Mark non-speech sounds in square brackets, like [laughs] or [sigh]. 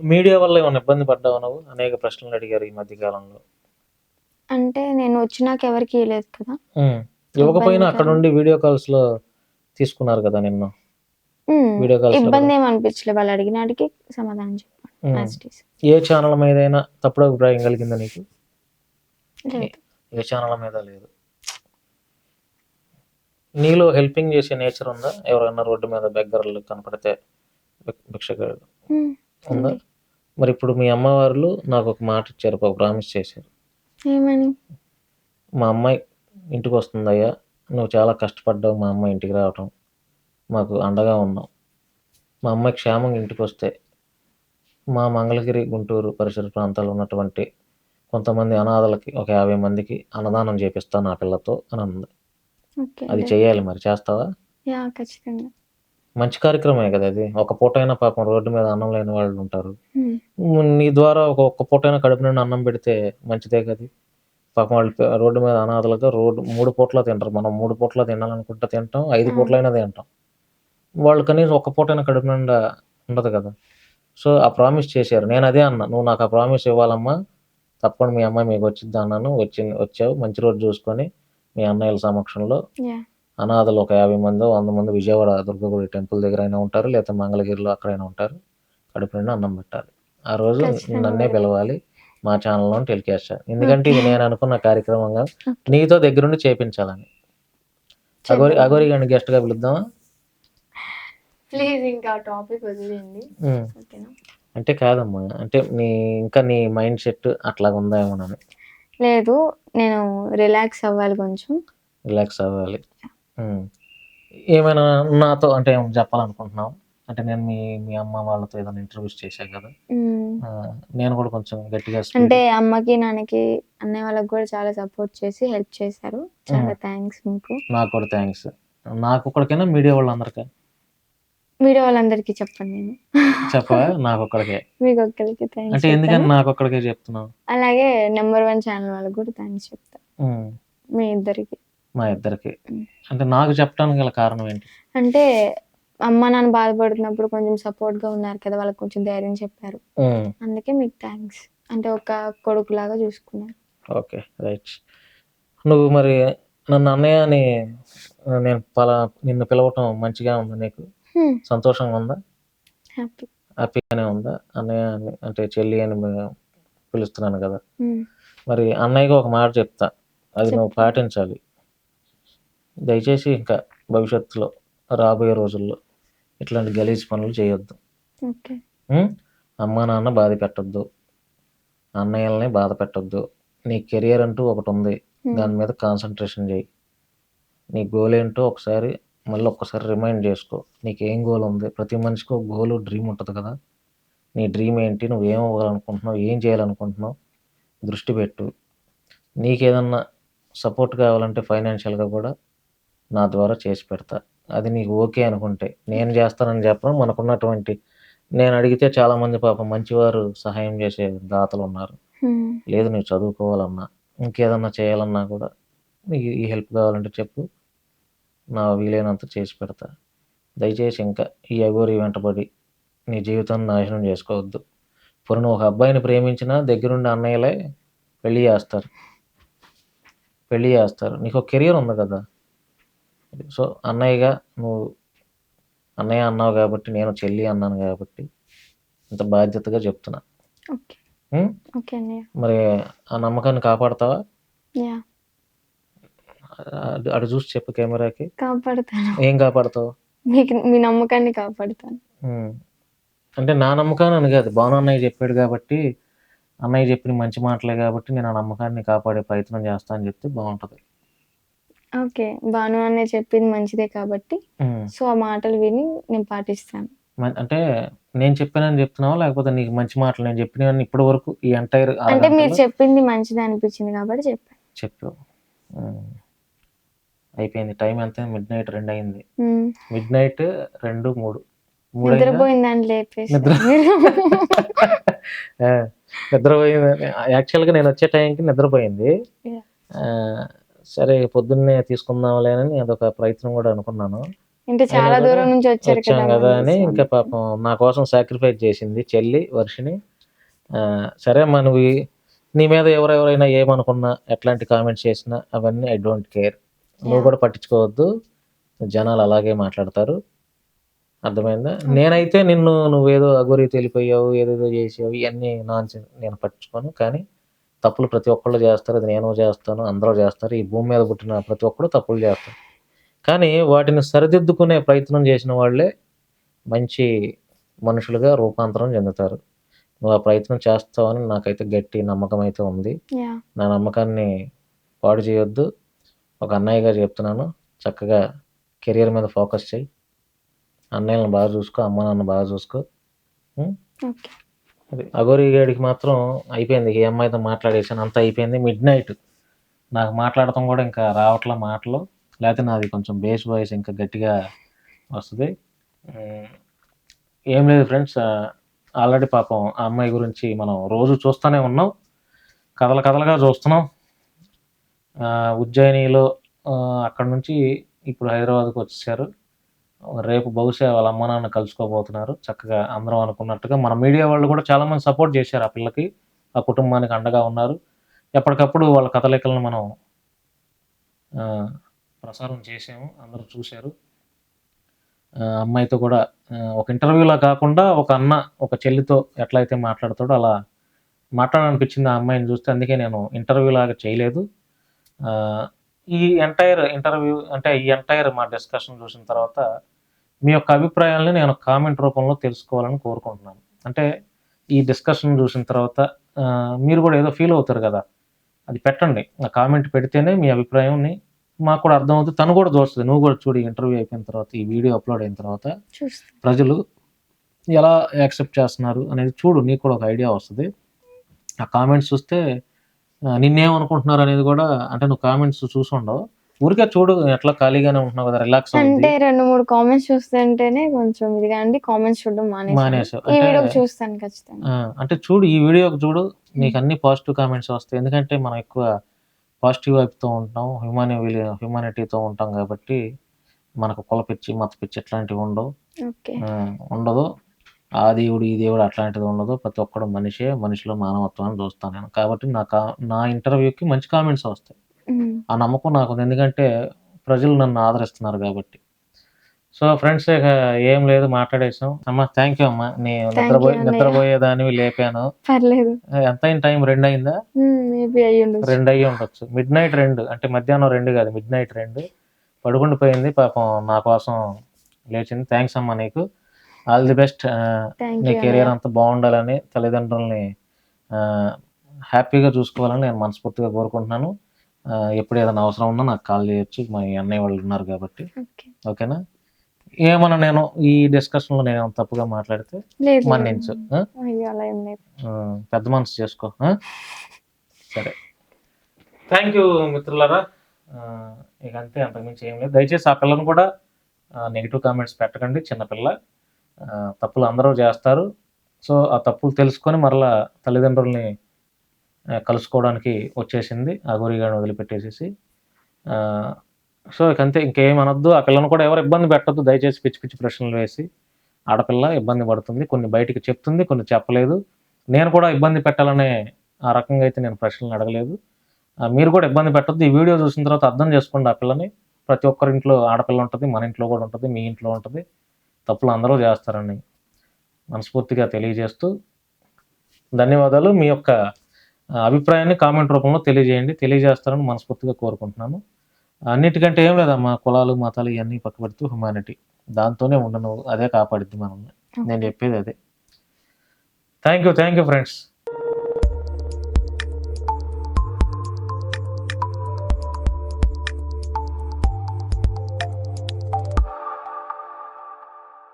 Media వల్ల ఏమైనా ఇబ్బంది పడ్డావు నువ్వు? అనేక ప్రశ్నలు అడిగారు ఈ మధ్య కాలంలో. అంటే నేను వచ్చినాక ఎవరికి ఇవ్వలేదు కదా. ఉమ్. ఇవ్వకపోయినా అక్కడ. నుండి వీడియో కాల్స్లో తీసుకున్నారు కదా నిన్ను. ఉమ్, వీడియో కాల్స్లో ఇబ్బంది ఏమి అనిపించలేదు వాళ్ళు అడిగినాడికి సమాధానం చెప్పాను ఉమ్. as it is. ఏ ఛానల్ మీద అయినా తప్పుడు అభిప్రాయం కలిగిందా నీకు? లేదు. ఏ ఛానల్ మీద లేదు. నీలో హెల్పింగ్ చేసే నేచర్ ఉందా? ఎవరైనా రోడ్డు మీద బెగ్గర్లు కనపడితే భిక్- భిక్షగాడు ఉమ్, ఉందా. మరి ఇప్పుడు మీ అమ్మవారు నాకు ఒక మాట ఇచ్చారు ఒక ప్రామిస్ చేశారు. ఏమని? మా అమ్మాయి ఇంటికి వస్తుందయ్యా. నువ్వు చాలా కష్టపడ్డావు మా అమ్మాయి ఇంటికి రావటం. మాకు అండగా ఉన్నావు. మా అమ్మాయి క్షేమంగా ఇంటికి వస్తే మా మంగళగిరి గుంటూరు పరిసర ప్రాంతాల్లో ఉన్నటువంటి కొంతమంది అనాథలకి ఒక యాభై మందికి అన్నదానం చేపిస్తాను నా పిల్లతో అని అంది అది చేయాలి మరి. చేస్తావా? ఖచ్చితంగా. మంచి కార్యక్రమమే కదా అది. ఒక పూటైనా పాపం రోడ్డు మీద అన్నం లేని వాళ్ళు ఉంటారు. నీ ద్వారా ఒక ఒక్క పూటైనా కడుపు నుండి అన్నం పెడితే మంచిదే కదా. పాపం వాళ్ళు రోడ్డు మీద అనాథలుగా రోడ్డు మూడు పూట్ల తింటారు. మనం మూడు పూట్ల తినాలనుకుంటే తింటాం ఐదు. పూట్లైనా తింటాం. వాళ్ళు కనీసం ఒక్క పూటైనా కడుపు నిండా ఉండదు కదా. సో ఆ ప్రామిస్ చేశారు. నేను అదే అన్నా. నువ్వు నాకు ఆ ప్రామిస్ ఇవ్వాలమ్మా. తప్పకుండా మీ అమ్మాయి మీకు వచ్చిద్ది అన్నాను. వచ్చి వచ్చావు. మంచి రోజు చూసుకొని మీ అన్నయ్యల సమక్షంలో అనాథలు ఒక యాభై మంది వంద మంది విజయవాడ దుర్గగుడి టెంపుల్ దగ్గర అయినా ఉంటారు లేదా మంగళగిరిలో అక్కడైనా ఉంటారు. కడుపు నిండా అన్నం పెట్టాలి. ఆ రోజు నన్నే. పిలవాలి మా ఛానల్లో టెలికాస్ట్ ఎందుకంటే ఇది నేను అనుకున్న కార్యక్రమంగా. నీతో దగ్గరుండి చేపించాలని. అగోరి. అగోరి గారిని గెస్ట్గా పిలుద్దామా? ప్లీజ్ ఇంకా టాపిక్ వదిలేయండి. ఓకేనా? అంటే కాదమ్మా అంటే నీ ఇంకా నీ మైండ్ సెట్ అట్లాగా ఉందేమోనని లేదు నేను రిలాక్స్ అవ్వాలి కొంచెం. రిలాక్స్ అవ్వాలి. ఏమైనా నాతో అంటే ఏమైనా చెప్పాలనుకుంటున్నావు? అంటే నేను మీ మీ అమ్మ వాళ్ళతో ఏదైనా ఇంటర్వ్యూస్ చేశాను కదా. ఉమ్, ఆ, నేను కూడా కొంచెం గట్టిగా అంటే అమ్మకి నాన్నకి అన్నయ్య వాళ్ళకి కూడా చాలా సపోర్ట్ చేసి హెల్ప్ చేశారు. చాలా థ్యాంక్స్ మీకు. నాకు కూడా థ్యాంక్స్. నాకు ఒక్కడికైనా మీడియా వాళ్ళందరికీ. వీడియో వాళ్ళందరికీ చెప్పండి నేను. చెప్పవా? నాకు ఒక్కడికే. మీకు ఒక్కరికి అంటే థ్యాంక్స్ ఎందుకని నాకు ఒక్కడికే చెప్తున్నావు? అలాగే నెంబర్ వన్ ఛానల్ వాళ్ళకి కూడా థ్యాంక్స్ చెప్తా ఉమ్, మీ ఇద్దరికి. మా ఇద్దరికి. అంటే నాకు చెప్పడానికి గల కారణం ఏంటి? అంటే అమ్మ నాన్న బాధపడుతున్నప్పుడు కొంచెం సపోర్ట్గా ఉన్నారు కదా వాళ్ళకి కొంచెం ధైర్యం చెప్పారు. ఉమ్, అందుకే మీకు థ్యాంక్స్ అంటే ఒక కొడుకులాగా చూసుకున్నారు. Okay right. నువ్వు మరి నన్ను అన్నయ్య అని నేను పలా నిన్ను పిలవటం మంచిగా ఉంది నీకు? సంతోషంగా ఉందా? హ్యాపీ హ్యాపీగానే ఉందా? అన్నయ్య అని అంటే చెల్లి అని మే- పిలుస్తున్నాను కదా. మరి అన్నయ్యకి ఒక మాట చెప్తా. అది నువ్వు. పాటించాలి. దయచేసి ఇంకా భవిష్యత్తులో రాబోయే రోజుల్లో ఇట్లాంటి గలీజ్ పనులు చేయొద్దు. ఓకే? అమ్మా నాన్న బాధ పెట్టొద్దు. అన్నయ్యల్ని బాధ పెట్టొద్దు. నీ కెరియర్ అంటూ ఒకటి ఉంది. దాని మీద కాన్సన్ట్రేషన్ చేయి. నీ గోల్ ఏంటో ఒకసారి మళ్ళీ ఒక్కసారి రిమైండ్ చేసుకో. నీకు ఏం గోల్ ఉంది? ప్రతి మనిషికి ఒక గోల్ డ్రీమ్ ఉంటుంది కదా. నీ డ్రీమ్ ఏంటి? నువ్వు ఏం అవ్వాలనుకుంటున్నావు? ఏం చేయాలనుకుంటున్నావు? దృష్టి పెట్టు. నీకేదన్నా సపోర్ట్ కావాలంటే ఫైనాన్షియల్గా కూడా నా ద్వారా చేసి పెడతా. అది నీకు ఓకే అనుకుంటే. నేను చేస్తానని చెప్పడం మనకున్నటువంటి నేను అడిగితే చాలామంది పాపం మంచివారు సహాయం చేసే దాతలు ఉన్నారు. లేదు నువ్వు చదువుకోవాలన్నా ఇంకేదన్నా చేయాలన్నా కూడా నీకు ఈ హెల్ప్ కావాలంటే చెప్పు. నా వీలైనంత చేసి పెడతా. దయచేసి ఇంకా ఈ అగోరి వెంటబడి నీ జీవితాన్ని నాశనం చేసుకోవద్దు. ఇప్పుడు నువ్వు ఒక అబ్బాయిని ప్రేమించినా దగ్గరుండి అన్నయ్యలే పెళ్ళి చేస్తారు. పెళ్ళి చేస్తారు. నీకు ఒక కెరియర్ ఉంది కదా. సో అన్నయ్యగా నువ్వు అన్నయ్య అన్నావు కాబట్టి నేను చెల్లి అన్నాను కాబట్టి ఇంత బాధ్యతగా చెప్తున్నా. ఓకే. ఉం? ఓకే అన్నయ్య. మరి ఆ నమ్మకాన్ని కాపాడతావా? యా. అటు- అటు చూసి చెప్పు కెమెరాకి. కాపాడుతాను. ఏం కాపాడతావు? మీకు మీ నమ్మకాన్ని కాపాడుతాను. ఉం. అంటే నా నమ్మకాన్ని అని కాదు. భాను అన్నయ్య చెప్పాడు కాబట్టి అన్నయ్య చెప్పిన మంచి మాటలే కాబట్టి నేను ఆ నమ్మకాన్ని కాపాడే ప్రయత్నం చేస్తా అని చెప్తే బాగుంటుంది. ఓకే. భాను అనే చెప్పింది మంచిదే కాబట్టి. సో ఆ మాటలు విని నేను పాటిస్తాను. మ- అంటే నేను చెప్పానని చెప్తున్నావా? లేకపోతే నీకు మంచి మాటలు నేను చెప్పినవన్నీ ఇప్పటి వరకు ఈ ఎంటైర్ అంటే మీరు చెప్పింది మంచిది అనిపించింది కాబట్టి చెప్పాను. చెప్పావు ఉం. అయిపోయింది. టైం ఎంత? మిడ్ నైట్ రెండు అయింది మిడ్ నైట్ రెండు మూడు. మూడు అయిందా? నిద్రపోయిందని లేపేసి. నిద్ర [laughs] ఆ, నిద్రపోయింది యాక్చువల్గా నేను వచ్చే టైంకి నిద్రపోయింది. ఆ, సరే పొద్దున్నే తీసుకుందాంలే అని అదొక ప్రయత్నం కూడా అనుకున్నాను. అంటే చాలా దూరం నుంచి వచ్చారు వచ్చాం కదా అని ఇంకా పాపం నా కోసం సాక్రిఫైస్ చేసింది చెల్లి వర్షిని సరే ఈ- నీ మీద ఎవరెవరైనా ఏమనుకున్నా ఎట్లాంటి కామెంట్స్ చేసినా అవన్నీ ఐ డోంట్ కేర్ నువ్వు. కూడా పట్టించుకోవద్దు. జనాలు అలాగే మాట్లాడతారు. అర్థమైందా? నేనైతే నిన్ను నువ్వేదో అగురి తెలిపోయావు ఏదేదో చేసావు ఇవన్నీ నాన్ నేను పట్టించుకోను. కానీ తప్పులు ప్రతి ఒక్కళ్ళు చేస్తారు అది నేను చేస్తాను అందరూ చేస్తారు ఈ భూమి మీద పుట్టిన ప్రతి ఒక్కళ్ళు తప్పులు చేస్తారు. కానీ వాటిని సరిదిద్దుకునే ప్రయత్నం చేసిన వాళ్ళే మంచి మనుషులుగా రూపాంతరం చెందుతారు. నువ్వు ఆ ప్రయత్నం చేస్తావని నాకైతే గట్టి నమ్మకం అయితే ఉంది. నా నమ్మకాన్ని పాడు చేయొద్దు. ఒక అన్నయ్యగా చెప్తున్నాను చక్కగా కెరియర్ మీద ఫోకస్ చేయి అన్నయ్యలను బాగా చూసుకో అమ్మ నాన్న బాగా చూసుకో. అది. అగోరి గడికి మాత్రం అయిపోయింది. ఈ అమ్మాయితో మాట్లాడేసాను. అంతా అయిపోయింది. మిడ్ నైట్ నాకు మాట్లాడటం కూడా ఇంకా రావట్లే మాటలు. లేకపోతే నాది కొంచెం బేస్ వాయిస్ ఇంకా గట్టిగా వస్తుంది. ఏం లేదు ఫ్రెండ్స్ ఆల్రెడీ పాపం ఆ అమ్మాయి గురించి మనం రోజు చూస్తూనే ఉన్నాం. కథల కథలుగా చూస్తున్నాం. ఉజ్జయినిలో అక్కడ నుంచి ఇప్పుడు హైదరాబాద్కి వచ్చేసారు. రేపు బహుశా వాళ్ళ అమ్మ నాన్న కలుసుకోబోతున్నారు. చక్కగా అందరం అనుకున్నట్టుగా మన మీడియా వాళ్ళు కూడా చాలామంది సపోర్ట్ చేశారు ఆ పిల్లకి ఆ కుటుంబానికి అండగా ఉన్నారు. ఎప్పటికప్పుడు వాళ్ళ కథలికలను మనం ప్రసారం చేసాము అందరూ చూశారు. అమ్మాయితో కూడా ఒక ఇంటర్వ్యూలా కాకుండా ఒక అన్న ఒక చెల్లితో ఎట్లయితే మాట్లాడతాడో అలా మాట్లాడాలనిపించింది ఆ అమ్మాయిని చూస్తే అందుకే నేను ఇంటర్వ్యూ లాగా చేయలేదు ఈ ఎంటైర్ ఇంటర్వ్యూ అంటే ఈ ఎంటైర్ మా డిస్కషన్ చూసిన తర్వాత మీ యొక్క అభిప్రాయాలని నేను కామెంట్ రూపంలో తెలుసుకోవాలని కోరుకుంటున్నాను. అంటే ఈ డిస్కషన్ చూసిన తర్వాత మీరు కూడా ఏదో ఫీల్ అవుతారు కదా. అది పెట్టండి. ఆ కామెంట్ పెడితేనే మీ అభిప్రాయంని మాకు కూడా అర్థమవుతుంది తను కూడా చూస్తుంది. నువ్వు కూడా చూడు ఇంటర్వ్యూ అయిపోయిన తర్వాత ఈ వీడియో అప్లోడ్ అయిన తర్వాత ప్రజలు ఎలా యాక్సెప్ట్ చేస్తున్నారు అనేది చూడు. నీకు కూడా ఒక ఐడియా వస్తుంది. ఆ కామెంట్స్ చూస్తే నిన్నేమనుకుంటున్నారు అనేది కూడా అంటే నువ్వు కామెంట్స్ చూసి ఉండవు. ఊరికే చూడు ఎట్లా ఖాళీగానే ఉంటున్నావు కదా రిలాక్స్ అంటే రెండు మూడు కామెంట్స్ చూస్తుంటేనే కొంచెం ఇదిగా అండి కామెంట్స్ చూడడం మానేసావు. ఈ వీడియో చూస్తాను ఖచ్చితంగా. అంటే చూడు ఈ వీడియోకి చూడు నీకు అన్ని పాజిటివ్ కామెంట్స్ వస్తాయి. ఎందుకంటే మనం ఎక్కువ పాజిటివ్ వైపుతో ఉంటాం హ్యూమాని హ్యూమానిటీతో ఉంటాం కాబట్టి మనకు కుల పిచ్చి మత పిచ్చి ఇట్లాంటివి ఉండవు. ఉండదు. ఆ దేవుడు ఈ దేవుడు అట్లాంటిది ఉండదు. ప్రతి ఒక్కడు మనిషే మనిషిలో మానవత్వాన్ని చూస్తాను నేను. కాబట్టి నా కా నా ఇంటర్వ్యూకి మంచి కామెంట్స్ వస్తాయి. ఆ నమ్మకం నాకు ఎందుకంటే ప్రజలు నన్ను ఆదరిస్తున్నారు కాబట్టి. సో ఫ్రెండ్స్ ఇక ఏం లేదు మాట్లాడేసాం అమ్మా థ్యాంక్ యూ అమ్మా. నేను Thank నిద్రపోయి అన్నయ్య. నిద్రపోయేదానివి లేపాను. పర్లేదు. ఎంత అయిన టైం? రెండు అయిందా? మేబీ రెండు అయ్యి ఉండొచ్చు. మిడ్ నైట్ రెండు. అంటే మధ్యాహ్నం రెండు కాదు మిడ్ నైట్ రెండు పడుకుండిపోయింది పాపం నా కోసం లేచింది. థ్యాంక్స్ అమ్మా నీకు. ఆల్ ది బెస్ట్ థ్యాంక్ నీ యూ కెరియర్ అంతా బాగుండాలని తల్లిదండ్రుల్ని హ్యాపీగా చూసుకోవాలని నేను మనస్ఫూర్తిగా కోరుకుంటున్నాను. ఎప్పుడు ఏదైనా అవసరం ఉన్నా నాకు కాల్ చేయొచ్చు. మా అన్నయ్య వాళ్ళు ఉన్నారు కాబట్టి. ఓకే. ఓకేనా? ఏమన్నా నేను ఈ డిస్కషన్లో నేను ఏమైనా తప్పుగా మాట్లాడితే మన్నించు. పెద్ద మనసు చేసుకో? సరే. థ్యాంక్ యూ మిత్రులారా. ఇక అంతే అంతకుమించి ఏం లేదు. దయచేసి ఆ పిల్లను కూడా నెగిటివ్ కామెంట్స్ పెట్టకండి చిన్నపిల్ల తప్పులు అందరూ చేస్తారు. సో ఆ తప్పులు తెలుసుకొని మరలా తల్లిదండ్రుల్ని కలుసుకోవడానికి వచ్చేసింది. ఆ గురిగాడిని వదిలిపెట్టేసేసి. సో ఇక అంతే ఇంకేం అనొద్దు. ఆ పిల్లను కూడా ఎవరు ఇబ్బంది పెట్టొద్దు. దయచేసి పిచ్చి పిచ్చి ప్రశ్నలు వేసి ఆడపిల్ల ఇబ్బంది పడుతుంది. కొన్ని బయటికి చెప్తుంది కొన్ని చెప్పలేదు. నేను కూడా ఇబ్బంది పెట్టాలనే ఆ రకంగా అయితే నేను ప్రశ్నలు అడగలేదు. మీరు కూడా ఇబ్బంది పెట్టద్దు. ఈ వీడియో చూసిన తర్వాత అర్థం చేసుకోండి ఆ పిల్లని. ప్రతి ఒక్కరి ఇంట్లో ఆడపిల్ల ఉంటుంది మన ఇంట్లో కూడా ఉంటుంది మీ ఇంట్లో ఉంటుంది. తప్పులు అందరూ చేస్తారని మనస్ఫూర్తిగా తెలియజేస్తూ ధన్యవాదాలు. మీ యొక్క అభిప్రాయాన్ని కామెంట్ రూపంలో తెలియజేయండి. తెలియజేస్తారని మనస్ఫూర్తిగా కోరుకుంటున్నాను అన్నిటికంటే ఏం లేదమ్మా కులాలు మతాలు ఇవన్నీ పక్క పెడుతూ హ్యుమానిటీ దాంతోనే ఉండను అదే కాపాడిద్ది మనల్ని. నేను చెప్పేది అదే. Thank you thank you friends